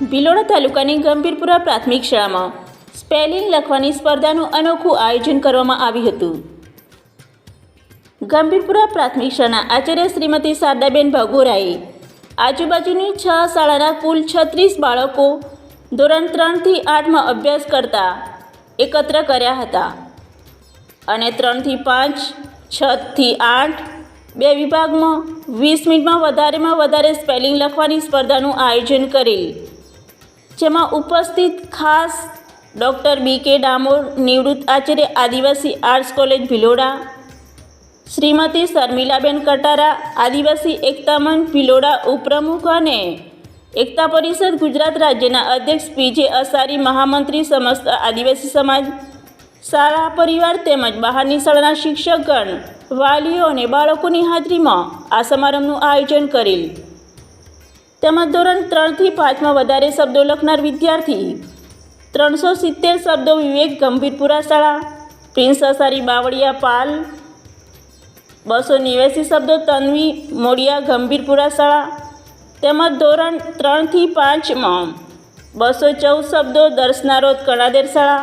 ભિલોડા તાલુકાની ગંભીરપુરા પ્રાથમિક શાળામાં સ્પેલિંગ લખવાની સ્પર્ધાનું અનોખું આયોજન કરવામાં આવ્યું હતું. ગંભીરપુરા પ્રાથમિક શાળાના આચાર્ય શ્રીમતી શારદાબેન ભગોરાએ આજુબાજુની છ શાળાના કુલ છત્રીસ બાળકો ધોરણ ત્રણથી આઠમાં અભ્યાસ કરતા એકત્ર કર્યા હતા. અને ત્રણથી પાંચ, છથી આઠ, બે વિભાગમાં વીસ મિનિટમાં વધારેમાં વધારે સ્પેલિંગ લખવાની સ્પર્ધાનું આયોજન કરેલ જેમાં ઉપસ્થિત ખાસ ડૉક્ટર બી કે ડામોર, નિવૃત્ત આચાર્ય આદિવાસી આર્ટ્સ કોલેજ ભિલોડા, શ્રીમતી શર્મિલાબેન કટારા, આદિવાસી એકતા મંચ ભિલોડા ઉપપ્રમુખ અને એકતા પરિષદ ગુજરાત રાજ્યના અધ્યક્ષ પીજે અસારી મહામંત્રી સમસ્ત આદિવાસી સમાજ, શાળા પરિવાર તેમજ બહારની શાળાના શિક્ષકગણ, વાલીઓ અને બાળકોની હાજરીમાં આ સમારંભનું આયોજન કરેલ. તેમજ ધોરણ ત્રણથી પાંચમાં વધારે શબ્દો લખનાર વિદ્યાર્થી, ત્રણસો સિત્તેર શબ્દો વિવેક ગંભીરપુરા શાળા પ્રિન્સ અસારી બાવળિયા પાલ, બસો નેવ્યાસી શબ્દો તન્વી મોડિયા ગંભીરપુરા શાળા તેમજ ધોરણ ત્રણથી પાંચમાં બસો ચૌદ શબ્દો દર્શનારોધ કણાદેર શાળા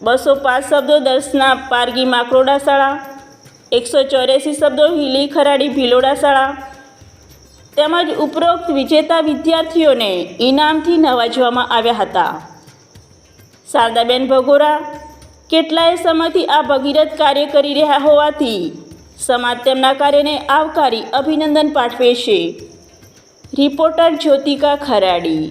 બસો પાંચ શબ્દો દર્શના પારગી માકરોડા શાળા એકસો ચોર્યાસી શબ્દો હિલી ખરાડી ભિલોડા શાળા તેમજ ઉપરોક્ત વિજેતા વિદ્યાર્થીઓને ઇનામથી નવાજવામાં આવ્યા હતા. શારદાબેન ભગોરા, કેટલાય સમયથી આ ભગીરથ કાર્ય કરી રહ્યા હોવાથી સમાજ તેમના કાર્યને આવકારી અભિનંદન પાઠવે છે. રિપોર્ટર જ્યોતિકા ખરાડી.